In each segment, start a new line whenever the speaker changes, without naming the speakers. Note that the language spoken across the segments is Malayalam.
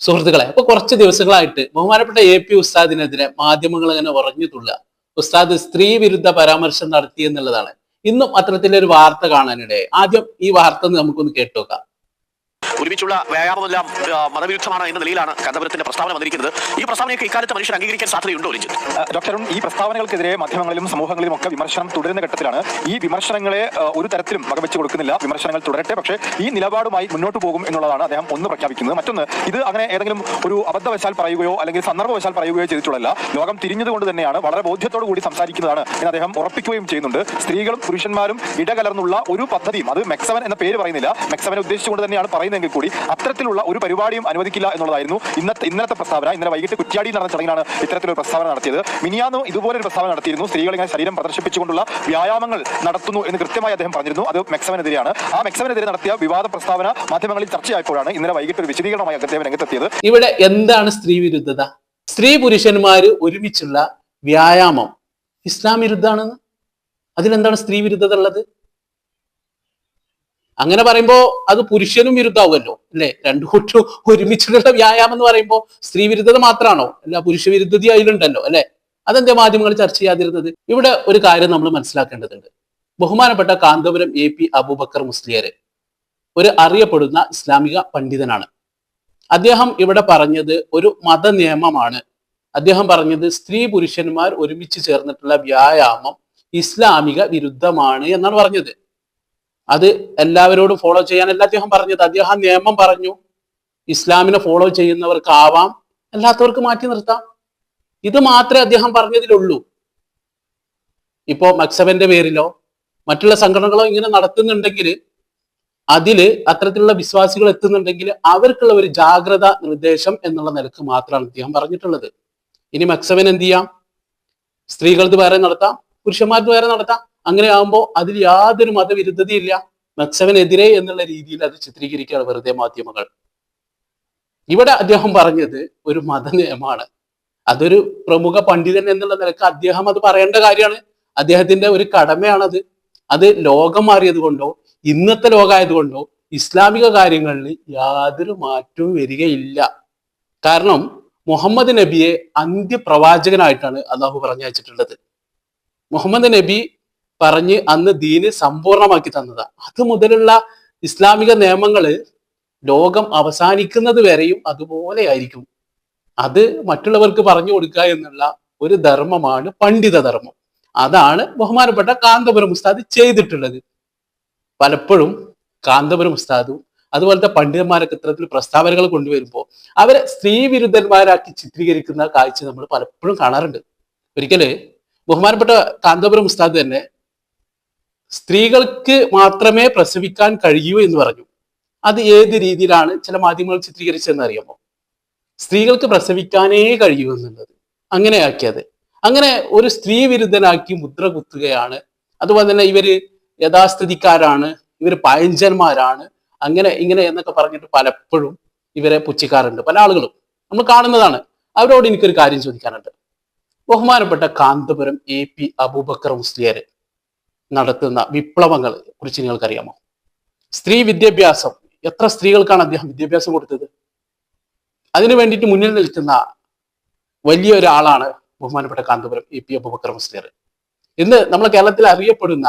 സുഹൃത്തുക്കളെ അപ്പൊ കുറച്ച് ദിവസങ്ങളായിട്ട് ബഹുമാനപ്പെട്ട എ പി ഉസ്താദിനെതിരെ മാധ്യമങ്ങൾ ഇങ്ങനെ ഉറഞ്ഞിട്ടുള്ള ഉസ്താദ് സ്ത്രീ വിരുദ്ധ പരാമർശം നടത്തി എന്നുള്ളതാണ്. ഇന്നും അത്തരത്തിലൊരു വാർത്ത കാണാനിടയായി. ആദ്യം ഈ വാർത്ത നമുക്കൊന്ന് നമുക്കൊന്ന് കേട്ടുനോക്കാം
ഒരുമിച്ചുള്ള വ്യായാമമെല്ലാം മതവിരുദ്ധമാണ് എന്ന നിലയിലാണ് കന്തപുരത്തിന്റെ പ്രസ്താവന വന്നിരിക്കുന്നത്. ഈ പ്രസ്താവനയൊക്കെ ഇക്കാലത്ത് മനുഷ്യർ അംഗീകരിക്കാൻ സാധ്യതയുണ്ടോ രഞ്ജിത്ത്
ഡോക്ടറും ഈ പ്രസ്താവനകൾക്കെതിരെ മാധ്യമങ്ങളിലും സമൂഹങ്ങളിലും ഒക്കെ വിമർശനം തുടരുന്ന ഘട്ടത്തിലാണ്. ഈ വിമർശനങ്ങളെ ഒരു തരത്തിലും വകവെച്ച് കൊടുക്കുന്നില്ല. വിമർശനങ്ങൾ തുടരട്ടെ. പക്ഷേ ഈ നിലപാടുമായി മുന്നോട്ട് പോകും എന്നുള്ളതാണ് അദ്ദേഹം ഒന്ന് പ്രഖ്യാപിക്കുന്നത്. മറ്റൊന്ന് ഇത് അങ്ങനെ ഏതെങ്കിലും ഒരു അബദ്ധവശാൽ പറയുകയോ അല്ലെങ്കിൽ സന്ദർഭവശാൽ പറയുകയോ ചെയ്തിട്ടുള്ളതല്ല. ലോകം തിരിഞ്ഞതുകൊണ്ട് തന്നെയാണ് വളരെ ബോധ്യത്തോടു കൂടി സംസാരിക്കുന്നതാണ് എന്ന് അദ്ദേഹം ഉറപ്പിക്കുകയും ചെയ്യുന്നുണ്ട്. സ്ത്രീകളും പുരുഷന്മാരും ഇടകലർന്നുള്ള ഒരു പദ്ധതിയും അത് മെക്സവൻ എന്ന പേര് പറയുന്നില്ല. മെക്സവനെ ഉദ്ദേശിച്ചുകൊണ്ട് തന്നെയാണ് പറയുന്നതെങ്കിൽ കൂടി അത്തരത്തിലുള്ള ഒരു പരിപാടിയും അനുവദിക്കില്ല എന്നുള്ളതായിരുന്നു ഇന്നത്തെ ഇന്നലത്തെ പ്രസ്താവന. ഇന്നലെ വൈകിട്ട് കുറ്റ്യാടിയിൽ നടന്ന ചടങ്ങിലാണ് ഇത്തരത്തിലൊരു പ്രസ്താവന നടത്തിയത്. മിനിയാന്ന് ഇതുപോലെ ഒരു പ്രസ്താവന നടത്തിയിരുന്നു. സ്ത്രീകൾ ഇങ്ങനെ ശരീരം പ്രദർശിപ്പിച്ചുകൊണ്ടുള്ള വ്യായാമങ്ങൾ നടത്തുന്നു എന്ന് കൃത്യമായി അദ്ദേഹം പറഞ്ഞിരുന്നു. അത് മെക്സവനെതിരെയാണ്. ആ മെക്സവനെതിരെ നടത്തിയ വിവാദ പ്രസ്താവന മാധ്യമങ്ങളിൽ ചർച്ചയായപ്പോഴാണ് ഇന്നലെ വൈകിട്ട് ഒരു വിശദീകരണമായി അദ്ദേഹം രംഗത്തെത്തിയത്.
ഇവിടെ എന്താണ് സ്ത്രീ വിരുദ്ധത? സ്ത്രീ പുരുഷന്മാര് ഒരുമിച്ചുള്ള വ്യായാമം ഇസ്ലാം വിരുദ്ധാണെന്ന് അതിലെന്താണ് സ്ത്രീ വിരുദ്ധത ഉള്ളത്? അങ്ങനെ പറയുമ്പോൾ അത് പുരുഷനും വിരുദ്ധമാവുമല്ലോ അല്ലെ? രണ്ടു കൂട്ടും ഒരുമിച്ചുള്ള വ്യായാമം എന്ന് പറയുമ്പോൾ സ്ത്രീ വിരുദ്ധത മാത്രമാണോ? അല്ല പുരുഷ വിരുദ്ധത അതിലുണ്ടല്ലോ അല്ലെ? അതെന്താ മാധ്യമങ്ങൾ ചർച്ച ചെയ്യാതിരുന്നത്? ഇവിടെ ഒരു കാര്യം നമ്മൾ മനസ്സിലാക്കേണ്ടതുണ്ട്. ബഹുമാനപ്പെട്ട കാന്തപുരം എ പി അബൂബക്കർ മുസ്ലിയര് ഒരു അറിയപ്പെടുന്ന ഇസ്ലാമിക പണ്ഡിതനാണ്. അദ്ദേഹം ഇവിടെ പറഞ്ഞത് ഒരു മത നിയമമാണ് അദ്ദേഹം പറഞ്ഞത് സ്ത്രീ പുരുഷന്മാർ ഒരുമിച്ച് ചേർന്നിട്ടുള്ള വ്യായാമം ഇസ്ലാമിക വിരുദ്ധമാണ് എന്നാണ് പറഞ്ഞത്. അത് എല്ലാവരോടും ഫോളോ ചെയ്യാനല്ല അദ്ദേഹം പറഞ്ഞത്. അദ്ദേഹം നിയമം പറഞ്ഞു. ഇസ്ലാമിനെ ഫോളോ ചെയ്യുന്നവർക്കാവാം. അല്ലാത്തവർക്ക് മാറ്റി നിർത്താം. ഇത് മാത്രമേ അദ്ദേഹം പറഞ്ഞതിലുള്ളൂ. ഇപ്പോ മക്സബന്റെ പേരിലോ മറ്റുള്ള സംഘടനകളോ ഇങ്ങനെ നടത്തുന്നുണ്ടെങ്കിൽ അതിൽ അത്തരത്തിലുള്ള വിശ്വാസികൾ എത്തുന്നുണ്ടെങ്കിൽ അവർക്കുള്ള ഒരു ജാഗ്രത നിർദ്ദേശം എന്നുള്ള നിലയ്ക്ക് മാത്രമാണ് അദ്ദേഹം പറഞ്ഞിട്ടുള്ളത്. ഇനി മക്സവൻ എന്ത് ചെയ്യാം? സ്ത്രീകൾക്ക് വേറെ നടത്താം പുരുഷന്മാർക്ക് വേറെ നടത്താം. അങ്ങനെ ആകുമ്പോൾ അതിൽ യാതൊരു മതവിരുദ്ധതയില്ല. നക്സവനെതിരെ എന്നുള്ള രീതിയിൽ അത് ചിത്രീകരിക്കുകയാണ് വെറുതെ മാധ്യമങ്ങൾ. ഇവിടെ അദ്ദേഹം പറഞ്ഞത് ഒരു മത നിയമമാണ് അതൊരു പ്രമുഖ പണ്ഡിതൻ എന്നുള്ള നിലയ്ക്ക് അദ്ദേഹം അത് പറയേണ്ട കാര്യമാണ്. അദ്ദേഹത്തിന്റെ ഒരു കടമയാണത്. അത് ലോകം മാറിയത് കൊണ്ടോ ഇന്നത്തെ ലോകമായതുകൊണ്ടോ ഇസ്ലാമിക കാര്യങ്ങളിൽ യാതൊരു മാറ്റവും വരികയില്ല. കാരണം മുഹമ്മദ് നബിയെ അന്ത്യപ്രവാചകനായിട്ടാണ് അള്ളാഹു പറഞ്ഞയച്ചിട്ടുള്ളത്. മുഹമ്മദ് നബി പറഞ്ഞ് അന്ന് ദീന് സമ്പൂർണമാക്കി തന്നത്. അത് മുതലുള്ള ഇസ്ലാമിക നിയമങ്ങൾ ലോകം അവസാനിക്കുന്നത് വരെയും അതുപോലെ ആയിരിക്കും. അത് മറ്റുള്ളവർക്ക് പറഞ്ഞു കൊടുക്കുക എന്നുള്ള ഒരു ധർമ്മമാണ് പണ്ഡിത ധർമ്മം. അതാണ് ബഹുമാനപ്പെട്ട കാന്തപുരം ഉസ്താദ് ചെയ്തിട്ടുള്ളത്. പലപ്പോഴും കാന്തപുരം ഉസ്താദും അതുപോലത്തെ പണ്ഡിതന്മാരൊക്കെ ഇത്തരത്തിൽ പ്രസ്താവനകൾ കൊണ്ടുവരുമ്പോൾ അവരെ സ്ത്രീ വിരുദ്ധന്മാരാക്കി ചിത്രീകരിക്കുന്ന കാഴ്ച നമ്മൾ പലപ്പോഴും കാണാറുണ്ട്. ഒരിക്കൽ ബഹുമാനപ്പെട്ട കാന്തപുരം ഉസ്താദ് തന്നെ സ്ത്രീകൾക്ക് മാത്രമേ പ്രസവിക്കാൻ കഴിയൂ എന്ന് പറഞ്ഞു. അത് ഏത് രീതിയിലാണ് ചില മാധ്യമങ്ങൾ ചിത്രീകരിച്ചതെന്ന് അറിയാമോ? സ്ത്രീകൾക്ക് പ്രസവിക്കാനേ കഴിയൂ എന്നുള്ളത്. അങ്ങനെയാക്കിയത് അങ്ങനെ ഒരു സ്ത്രീ വിരുദ്ധനാക്കി മുദ്ര കുത്തുകയാണ്. അതുപോലെ തന്നെ ഇവർ യഥാസ്ഥിതിക്കാരാണ്. ഇവർ പഴഞ്ചന്മാരാണ്. അങ്ങനെ ഇങ്ങനെ എന്നൊക്കെ പറഞ്ഞിട്ട് പലപ്പോഴും ഇവരെ പുച്ഛിക്കാറുണ്ട്. പല ആളുകളും. നമ്മൾ കാണുന്നതാണ്. അവരോട് എനിക്കൊരു കാര്യം ചോദിക്കാനുണ്ട്. ബഹുമാനപ്പെട്ട കാന്തപുരം എ പി അബൂബക്കർ മുസ്ലിയാര്. നടത്തുന്ന വിപ്ലവങ്ങളെ കുറിച്ച് നിങ്ങൾക്കറിയാമോ? സ്ത്രീ വിദ്യാഭ്യാസം. എത്ര സ്ത്രീകൾക്കാണ് അദ്ദേഹം വിദ്യാഭ്യാസം കൊടുത്തത്? അതിനു വേണ്ടിയിട്ട് മുന്നിൽ നിൽക്കുന്ന വലിയ ഒരാളാണ് ബഹുമാനപ്പെട്ട കാന്തപുരം എ പി അബുബക്കർ ഇന്ന് നമ്മൾ കേരളത്തിൽ അറിയപ്പെടുന്ന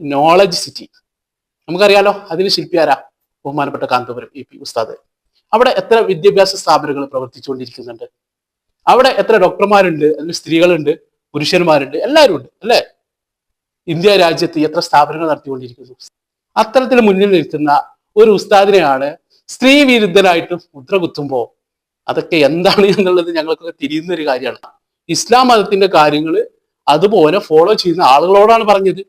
നോളജ് സിറ്റി നമുക്കറിയാലോ അതിന് ശില്പിയാരാ ബഹുമാനപ്പെട്ട കാന്തപുരം എ പി ഉസ്താദ്. അവിടെ എത്ര വിദ്യാഭ്യാസ സ്ഥാപനങ്ങൾ പ്രവർത്തിച്ചുകൊണ്ടിരിക്കുന്നുണ്ട്? അവിടെ എത്ര ഡോക്ടർമാരുണ്ട്? അതിൽ സ്ത്രീകളുണ്ട് പുരുഷന്മാരുണ്ട് എല്ലാവരും ഉണ്ട് അല്ലേ? ഇന്ത്യ രാജ്യത്ത് എത്ര സ്ഥാപനങ്ങൾ നടത്തിക്കൊണ്ടിരിക്കുന്നു. അത്തരത്തിൽ മുന്നിൽ നിൽക്കുന്ന ഒരു ഉസ്താദിനെയാണ് സ്ത്രീ വിരുദ്ധനായിട്ട് മുദ്ര കുത്തുമ്പോൾ അതൊക്കെ എന്താണ് എന്നുള്ളത് ഞങ്ങൾക്കൊക്കെ തിരിയുന്ന ഒരു കാര്യമാണ്. ഇസ്ലാം മതത്തിന്റെ കാര്യങ്ങൾ അതുപോലെ ഫോളോ ചെയ്യുന്ന ആളുകളോടാണ് പറഞ്ഞത്.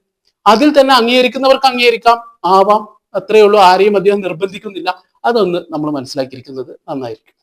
അതിൽ തന്നെ അംഗീകരിക്കുന്നവർക്ക് അംഗീകരിക്കാം ആവാം. അത്രയേ ഉള്ളൂ. ആരെയും അദ്ദേഹം നിർബന്ധിക്കുന്നില്ല. അതൊന്ന് നമ്മൾ മനസ്സിലാക്കിയിരിക്കുന്നത് നന്നായിരിക്കും.